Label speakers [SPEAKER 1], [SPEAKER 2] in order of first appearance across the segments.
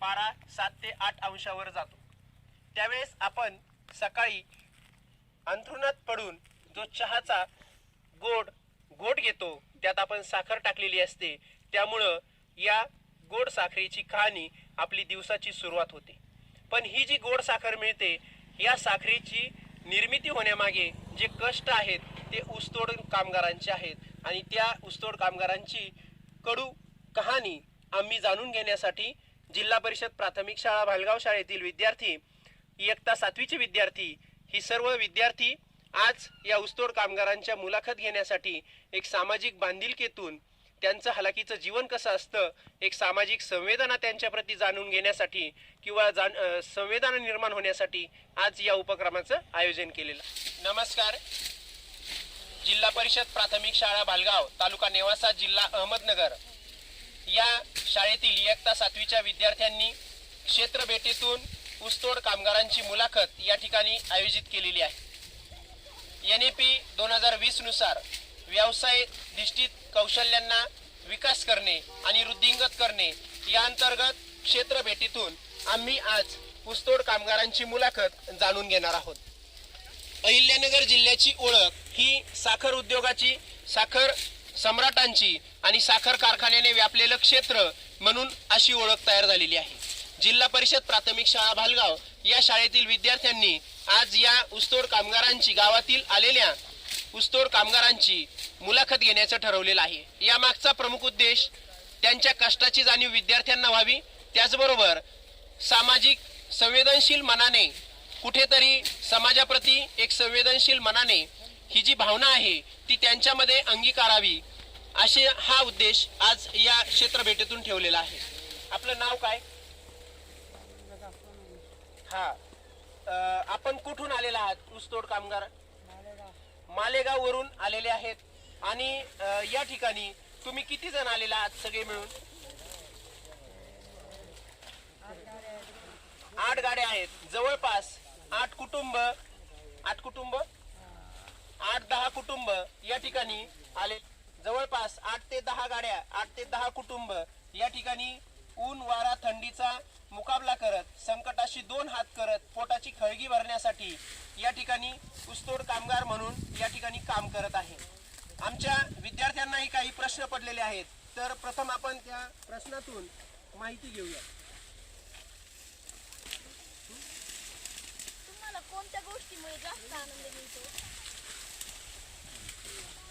[SPEAKER 1] पारा सात ते आठ अंशावर जातो. त्यावेळेस आपण सकाळी अंथरुणात पडून जो चहाचा गोड गोड घेतो त्यात आपण साखर टाकलेली असते. त्यामुळं या गोड साखरेची कहाणी आपली दिवसाची सुरुवात होते. पण ही जी गोड साखर मिळते या साखरेची निर्मिती होण्यामागे जे कष्ट आहेत ते ऊसतोड कामगारांचे आहेत. आणि त्या ऊसतोड कामगारांची कडू कहाणी आम्ही जाणून घेण्यासाठी जिल्हा परिषद प्राथमिक शाळा भालगाव शाळेतील विद्यार्थी इयत्ता सातवीचे विद्यार्थी ही सर्व विद्यार्थी आज या ऊसतोड कामगारांच्या मुलाखत घेण्यासाठी एक सामाजिक बांधिलकीतून त्यांचं हलाखीचं जीवन कसं असतं एक सामाजिक संवेदना त्यांच्याप्रती जाणून घेण्यासाठी किंवा जाण संवेदना निर्माण होण्यासाठी आज या उपक्रमाचं आयोजन केलेलं नमस्कार. जिल्हा परिषद प्राथमिक शाळा भालगाव तालुका नेवासा जिल्हा अहमदनगर. या शाळेतील इयत्ता सातवीच्या विद्यार्थ्यांनी क्षेत्र भेटीतून ऊसतोड कामगारांची मुलाखत या ठिकाणी आयोजित केलेली आहे. एन ए पी दोन हजार वीसनुसार व्यवसाय निष्ठित कौशल्यांना विकास करणे आणि वृद्धिंगत करणे या अंतर्गत क्षेत्र भेटीतून आम्ही आज ऊसतोड कामगारांची मुलाखत जाणून घेणार आहोत. अहिल्यानगर जिल्ह्याची ओळख ही साखर उद्योगाची साखर सम्राटांची आणि साखर कारखान्याने व्यापलेलं क्षेत्र म्हणून अशी ओळख तयार झालेली आहे. जिल्हा परिषद प्राथमिक शाळा भालगाव या शाळेतील विद्यार्थ्यांनी आज या ऊसतोड कामगारांची गावातील आलेल्या ऊसतोड कामगारांची मुलाखत घेण्याचं ठरवलेलं आहे. या मागचा प्रमुख उद्देश त्यांच्या कष्टाची जाणीव विद्यार्थ्यांना व्हावी. त्याचबरोबर सामाजिक संवेदनशील मनाने कुठेतरी समाजाप्रती एक संवेदनशील मनाने ही जी भावना आहे ती त्यांच्यामध्ये अंगीकारावी. असे हा उद्देश आज या क्षेत्र भेटीतून ठेवलेला आहे. आपलं नाव काय? हा. आपण कुठून आलेला आहात? ऊसतोड कामगार? मालेगाव वरून आलेले आहेत. आणि या ठिकाणी तुम्ही किती जण आलेला आहात सगळे मिळून? आठ गाड्या आहेत. जवळपास आठ कुटुंब. आठ कुटुंब? आठ दहा कुटुंब या ठिकाणी आले जवळपास आठ ते दहा गाड्या आठ ते दहा कुटुंब या ठिकाणी ऊन वारा थंडीचा मुकाबला करत संकटाशी दोन हात करत पोटाची खळगी भरण्यासाठी या ठिकाणी ऊसतोड कामगार म्हणून या ठिकाणी काम करत आहे. आमच्या विद्यार्थ्यांनाही काही प्रश्न पडलेले आहेत तर प्रथम आपण त्या प्रश्नातून माहिती घेऊया.
[SPEAKER 2] तुम्हाला कोणत्या गोष्टीमुळे जास्त आनंद मिळतो?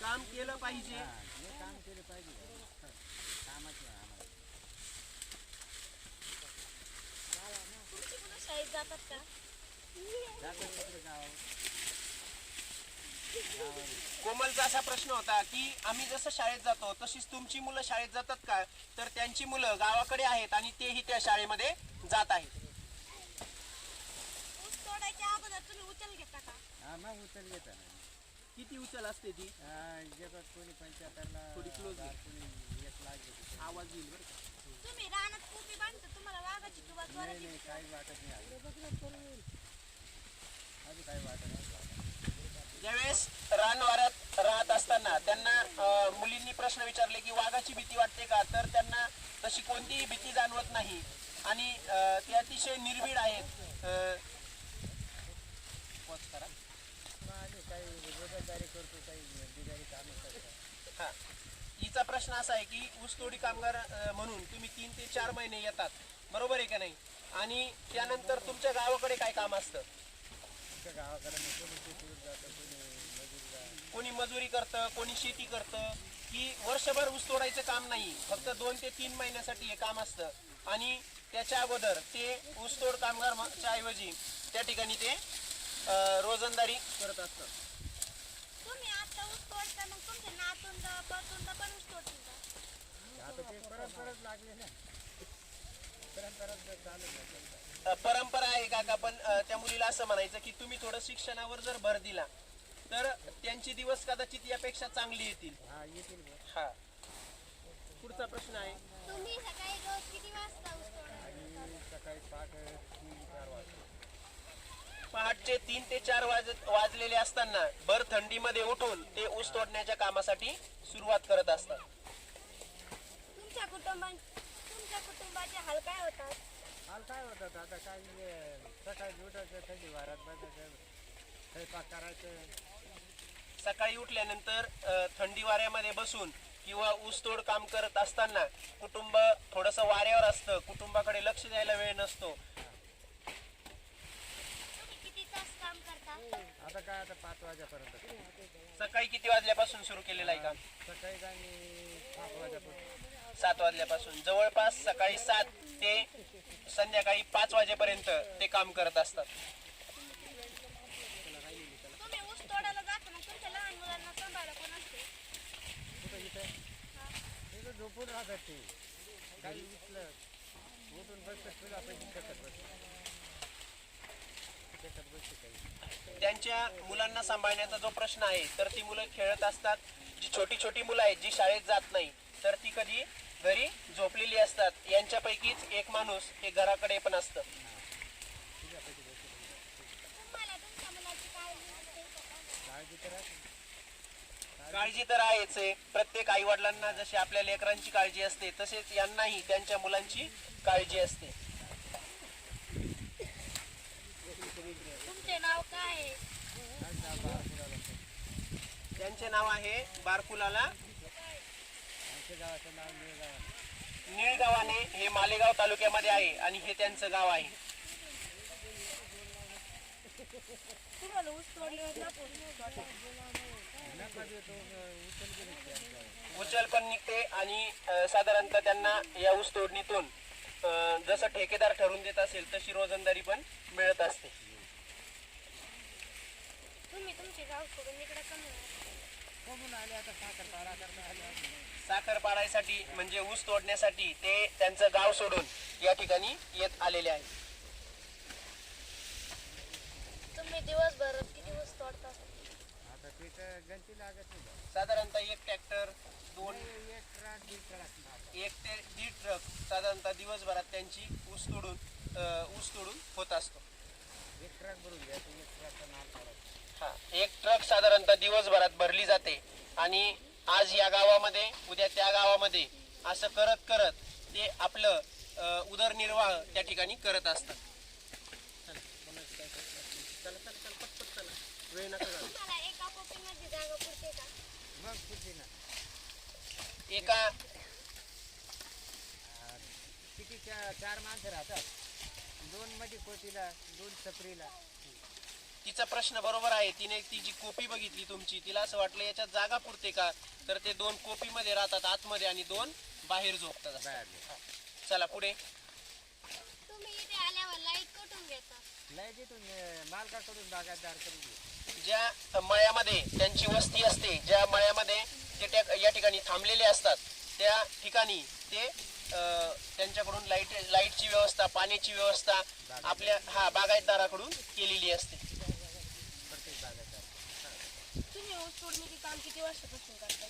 [SPEAKER 1] काम केलं पाहिजे.
[SPEAKER 2] तुमची मुलं शाळेत जातात का
[SPEAKER 1] कोमलचा असा प्रश्न होता की आम्ही जसं शाळेत जातो तशीच तुमची मुलं शाळेत जातात का? तर त्यांची मुलं गावाकडे आहेत आणि तेही त्या शाळेमध्ये जात आहेत.
[SPEAKER 2] ऊस तोडायच्या अगोदर तुम्ही उचल घेता का?
[SPEAKER 3] हा मग उचल घेता ना.
[SPEAKER 1] किती उचल असते ती
[SPEAKER 3] जगात कोणी पंच्याहत्तरला
[SPEAKER 1] थोडी close घे.
[SPEAKER 3] कोणी एक लाख घेते.
[SPEAKER 1] आवाज येईल बरं का?
[SPEAKER 2] तुम्ही रानात कोपी बांधता तुम्हाला वाघाची किंवा
[SPEAKER 3] नाही
[SPEAKER 2] चोराची
[SPEAKER 3] नाही काही वाटत नाही अजून अजून काही वाटत नाही
[SPEAKER 1] ज्यावेळेस रानवाऱ्यात राहत असताना त्यांना अं, मुलींनी प्रश्न विचारले की वाघाची भीती वाटते का तर त्यांना तशी कोणतीही भीती जाणवत नाही आणि अं, ते अतिशय निर्भीड आहेत अं, पॉज करा.
[SPEAKER 3] आम्ही काही रोजंदारी करतो काही बिगारी कामं करतो
[SPEAKER 1] हा हिचा प्रश्न असा आहे की ऊसतोडी कामगार म्हणून तुम्ही तीन ते चार महिने येतात. बरोबर आहे का नाही? आणि त्यानंतर तुमच्या गावाकडे काय काम असतं?
[SPEAKER 3] कोणी
[SPEAKER 1] मजुरी करतं कोणी शेती करतं की वर्षभर ऊस तोडायचं काम नाही. फक्त दोन ते तीन महिन्यासाठी हे काम असतं. आणि त्याच्या अगोदर ते ऊसतोड कामगारच्या ऐवजी त्या ठिकाणी ते रोजंदारी करत असतात
[SPEAKER 2] तुम्ही आता ऊस तोडता मग तुमचे नातुंड परतुंड पण ऊस तोडतील का?
[SPEAKER 3] आता ते परत परत लागले ना परत परत चालू आहे.
[SPEAKER 1] अ, परंपरा आहे का पण अ, त्या मुलीला असं म्हणायचं की तुम्ही थोडं शिक्षणावर जर भर दिला तर त्यांचे दिवस कदाचित यापेक्षा चांगली येतील.
[SPEAKER 3] हा येतील बुवा.
[SPEAKER 1] हा. पुढचा प्रश्न आहे.
[SPEAKER 2] तुम्ही सकाळी रोज किती वाजता ऊस तोडता?
[SPEAKER 3] आणि सकाळी पाच तीन चार वाजता.
[SPEAKER 1] पहाटचे तीन ते चार वाज वाजलेले असताना भर थंडीमध्ये उठून ते ऊस तोडण्याच्या कामासाठी सुरुवात करत असतात. तुमच्या कुटुंबाचे हाल काय होतात? हाल काय होतात?
[SPEAKER 3] आता काय म्हणजे सकाळी उठायचं थंडी वारात स्वयंपाक करायचं.
[SPEAKER 1] सकाळी उठल्यानंतर थंडी वाऱ्यामध्ये बसून किंवा ऊसतोड काम करत असताना कुटुंब थोडंसं वाऱ्यावर असतं. कुटुंबाकडे लक्ष द्यायला वेळ नसतो.
[SPEAKER 3] आता काय आता पाच वाजेपर्यंत.
[SPEAKER 1] सकाळी किती वाजल्यापासून सुरू केलेलं आहे काम
[SPEAKER 3] सकाळी काय मी सात वाजेपर्यंत.
[SPEAKER 1] सात वाजल्यापासून. जवळपास सकाळी सात ते संध्याकाळी पाच वाजेपर्यंत ते काम करत असतात.
[SPEAKER 2] तुम्ही ऊस तोडायला जाता मग तुमच्या लहान मुलांना सांभाळा कोण असते?
[SPEAKER 3] कुठं इथे? इथं झोपून राहतात ते. काही उठलं उठून बसतात तुला पैसे बसतात काही
[SPEAKER 1] त्यांच्या मुलांना सांभाळण्याचा जो प्रश्न आहे तर ती मुलं खेळत असतात. जी छोटी छोटी मुलं आहेत जी शाळेत जात नाही तर ती कधी घरी झोपलेली असतात. यांच्यापैकीच एक माणूस हे घराकडे पण असतं.
[SPEAKER 2] काळजी
[SPEAKER 3] तर
[SPEAKER 1] काळजी तर आहेच आहे. प्रत्येक आई वडिलांना जशी आपल्या लेकरांची काळजी असते तसेच यांनाही त्यांच्या मुलांची काळजी असते
[SPEAKER 2] तुमचे नाव काय आहे
[SPEAKER 3] काय नाव बाहेर पुरायला
[SPEAKER 1] त्यांचे नाव आहे बारकुलाला निळगावाने हे मालेगाव तालुक्यामध्ये आहे आणि हे त्यांचं गाव आहे.
[SPEAKER 3] उचल
[SPEAKER 1] पण निघते आणि साधारणतः त्यांना या ऊस तोडणीतून जसं ठेकेदार ठरवून देत असेल तशी रोजंदारी पण मिळत असते.
[SPEAKER 2] तुम्ही तुमचे गाव सोडून इकडे कमी
[SPEAKER 3] साखर
[SPEAKER 1] पाडायसाठी म्हणजे ऊस तोडण्यासाठी ते त्यांचं गाव सोडून या ठिकाणी येत आलेले आहे.
[SPEAKER 2] तुम्ही दिवसभर किती ऊस तोडता?
[SPEAKER 3] आता तिथं गंती लागत नाही. बा.
[SPEAKER 1] साधारणतः एक ट्रॅक्टर दोन
[SPEAKER 3] एक
[SPEAKER 1] ते दीड ट्रक साधारणतः दिवसभरात त्यांची ऊस तोडून ऊस तोडून होत असतो.
[SPEAKER 3] एक ट्रक भरून घ्यायचं एक ट्रकचा काढायचा
[SPEAKER 1] हा एक ट्रक साधारणतः दिवसभरात भरली जाते आणि आज या गावामध्ये उद्या त्या गावामध्ये असं करत करत ते आपलं उदरनिर्वाह त्या ठिकाणी करत असतात. चला, चला.
[SPEAKER 2] एका
[SPEAKER 3] किती चार माणसं राहतात. दोन मध्ये कोटीला दोन छपरीला
[SPEAKER 1] तिचा प्रश्न बरोबर आहे. तिने ती जी कोपी बघितली तुमची तिला असं वाटलं याच्यात जागा पुरते का? तर ते दोन कोपीमध्ये राहतात आतमध्ये आणि दोन बाहेर झोपतात. चला पुढे. ज्या मळ्यामध्ये त्यांची वस्ती असते ज्या मळ्यामध्ये ते या ठिकाणी थांबलेले असतात त्या ठिकाणी ते त्यांच्याकडून लाइट लाईटची व्यवस्था पाण्याची व्यवस्था आपल्या हा बागायतदाराकडून केलेली असते
[SPEAKER 3] प्रत्येक बागायतदार
[SPEAKER 2] तुम्ही ऊस तोडणीचे काम किती वर्षापासून करता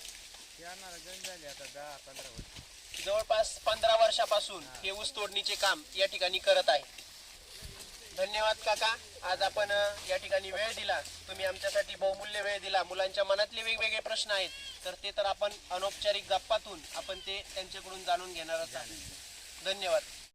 [SPEAKER 3] ते आम्हाला गंज झाले आता दहा पंधरा वर्ष
[SPEAKER 1] जवळपास पंधरा वर्षापासून हे. ऊस तोडणीचे काम या ठिकाणी करत आहे. धन्यवाद काका. आज आपण अ, या ठिकाणी वेळ दिला. तुम्ही आमच्यासाठी बहुमूल्य वेळ दिला. मुलांच्या मनातले वेगवेगळे प्रश्न आहेत. तर ते तर आपण अनौपचारिक गप्पातून आपण ते त्यांच्याकडून जाणून घेणारच आहे धन्यवाद.